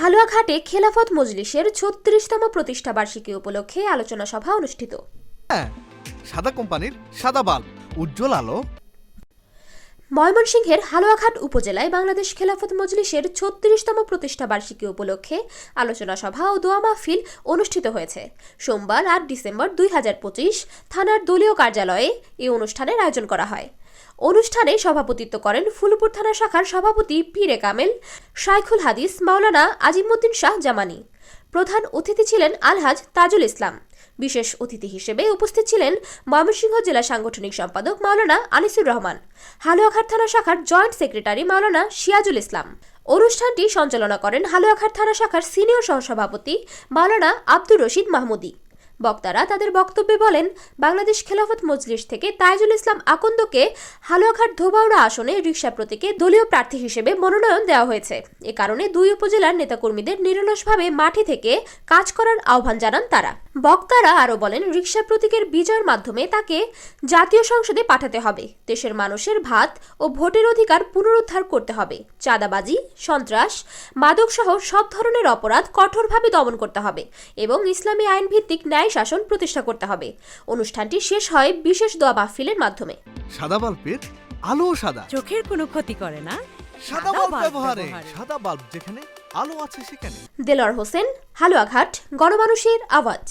হালুয়াঘাটে খেলাফত মজলিসের ছত্রিশতম প্রতিষ্ঠা বার্ষিকী উপলক্ষে আলোচনা সভা অনুষ্ঠিত। হ্যাঁ সাদা কোম্পানির সাদা বাল্ব, উজ্জ্বল আলো ময়মনসিংহের হালুয়াঘাট উপজেলায় বাংলাদেশ খেলাফত মজলিসের ছত্রিশতম প্রতিষ্ঠা বার্ষিকী উপলক্ষে আলোচনা সভা ও দোয়া মাহফিল অনুষ্ঠিত হয়েছে। সোমবার আট ডিসেম্বর দুই হাজার পঁচিশ থানার দলীয় কার্যালয়ে এই অনুষ্ঠানের আয়োজন করা হয়। অনুষ্ঠানে সভাপতিত্ব করেন ফুলপুর থানা শাখার সভাপতি পীরে কামেল, শাইখুল হাদিস, মাওলানা আজিমুদ্দিন শাহ জামানি। প্রধান অতিথি ছিলেন আলহাজ তাজুল ইসলাম। বিশেষ অতিথি হিসেবে উপস্থিত ছিলেন ময়মনসিংহ জেলা সাংগঠনিক সম্পাদক মাওলানা আনিসুর রহমান, হালুয়াঘাট থানা শাখার জয়েন্ট সেক্রেটারি মাওলানা সিয়াজুল ইসলাম। অনুষ্ঠানটি সঞ্চালনা করেন হালুয়াঘাট থানা শাখার সিনিয়র সহসভাপতি মাওলানা আব্দুর রশিদ মাহমুদি। বক্তারা তাদের বক্তব্যে বলেন, বাংলাদেশ খেলাফত মজলিস থেকে তাইজুল ইসলাম আকন্দকে হালুয়াঘাট ধোবাউড়া আসনে রিক্সা প্রতীকে দলীয় প্রার্থী হিসেবে মনোনয়ন দেওয়া হয়েছে। এ কারণে দুই উপজেলার নেতাকর্মীদের নিরলসভাবে মাঠে থেকে কাজ করার আহ্বান জানান তারা। বক্তারা আরও বলেন রিক্সা প্রতীকের বিজয়ের মাধ্যমে তাকে জাতীয় সংসদে পাঠাতে হবে। দেশের মানুষের ভাত ও ভোটের অধিকার পুনরুদ্ধার করতে হবে। চাঁদাবাজি, সন্ত্রাস, মাদকসহ সব ধরনের অপরাধ কঠোরভাবে দমন করতে হবে এবং ইসলামী আইন ভিত্তিক ন্যায় শাসন প্রতিষ্ঠা করতে হবে। অনুষ্ঠানটি শেষ হয় বিশেষ দোয়া মাহফিলের মাধ্যমে। সাদা বাল্বের আলো সাদা। চোখের কোনো ক্ষতি করে না। সাদা বাল্ব ব্যবহারে। সাদা বাল্ব যেখানে আলো আছে সেখানে। দেলোয়ার হোসেন হালুয়াঘাট গণমানুষের আওয়াজ।